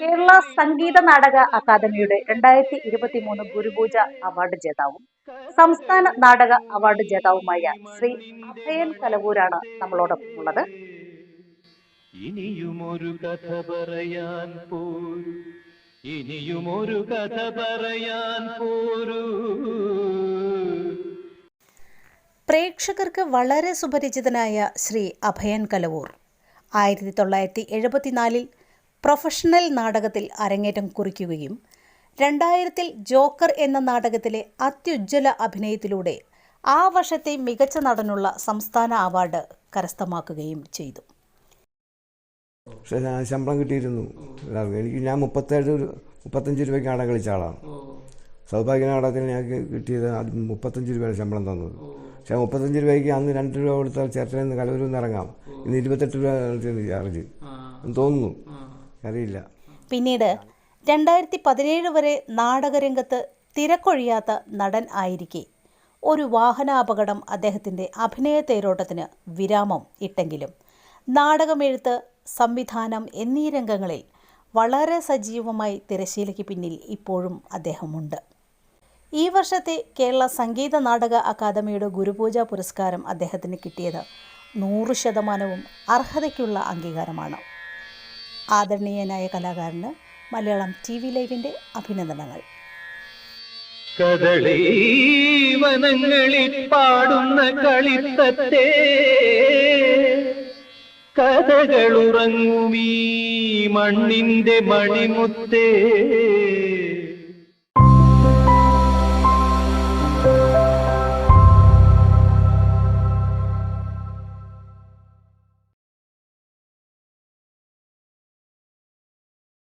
കേരള സംഗീത നാടക അക്കാദമിയുടെ രണ്ടായിരത്തി ഇരുപത്തി മൂന്ന് ഗുരുപൂജ അവാർഡ് ജേതാവും സംസ്ഥാന നാടക അവാർഡ് ജേതാവുമായ ശ്രീ അഭയൻ കലവൂരാണ് നമ്മളോടൊപ്പം ഉള്ളത്. ഇനിയുമൊരു കഥ പറയാൻ പോരൂ. ഇനിയുമൊരു കഥ പറയാൻ പോരൂ. പ്രേക്ഷകർക്ക് വളരെ സുപരിചിതനായ ശ്രീ അഭയൻ കലവൂർ. ആയിരത്തി തൊള്ളായിരത്തി എഴുപത്തിനാലിൽ പ്രൊഫഷണൽ നാടകത്തിൽ അരങ്ങേറ്റം കുറിക്കുകയും രണ്ടായിരത്തിൽ ജോക്കർ എന്ന നാടകത്തിലെ അത്യുജ്വല അഭിനയത്തിലൂടെ ആ വർഷത്തെ മികച്ച നടനുള്ള സംസ്ഥാന അവാർഡ് കരസ്ഥമാക്കുകയും ചെയ്തു. പക്ഷേ ഞാൻ ശമ്പളം കിട്ടിയിരുന്നു. എനിക്ക് ഞാൻ മുപ്പത്തേഴ് മുപ്പത്തഞ്ച് രൂപയ്ക്ക് നാടകം കളിച്ച ആളാണ്. സൗഭാഗ്യ നാടകത്തിന് ഞാൻ കിട്ടിയത് മുപ്പത്തഞ്ച് രൂപയാണ് ശമ്പളം തന്നത്. പക്ഷേ മുപ്പത്തഞ്ച് രൂപയ്ക്ക് അന്ന് രണ്ട് രൂപ കൊടുത്താൽ ചേർത്തലയിൽ നിന്ന് കലൂരിൽ നിന്ന് ഇറങ്ങാം. ഇന്ന് ഇരുപത്തെട്ട് രൂപ ചാർജ്. എന്ന് തോന്നുന്നു. അറിയില്ല. പിന്നീട് രണ്ടായിരത്തി പതിനേഴ് വരെ നാടകരംഗത്ത് തിരക്കൊഴിയാത്ത നടൻ ആയിരിക്കെ. ഒരു വാഹനാപകടം അദ്ദേഹത്തിന്റെ അഭിനയ തേരോട്ടത്തിന് വിരാമം ഇട്ടെങ്കിലും. നാടകമെഴുത്ത് സംവിധാനം എന്നീ രംഗങ്ങളിൽ വളരെ സജീവമായി തിരശീലയ്ക്ക് പിന്നിൽ ഇപ്പോഴും അദ്ദേഹമുണ്ട്. ഈ വർഷത്തെ കേരള സംഗീത നാടക അക്കാദമിയുടെ ഗുരുപൂജ പുരസ്കാരം അദ്ദേഹത്തിന് കിട്ടിയത് നൂറ് ശതമാനവും അർഹതയ്ക്കുള്ള അംഗീകാരമാണ്. ആദരണീയനായ കലാകാരന് മലയാളം ടി വി ലൈവിന്റെ അഭിനന്ദനങ്ങൾ. പാടുന്ന കളിത്തത്തെ കഥകളുറങ്ങുമീ മണ്ണിന്റെ മണിമുത്തേ.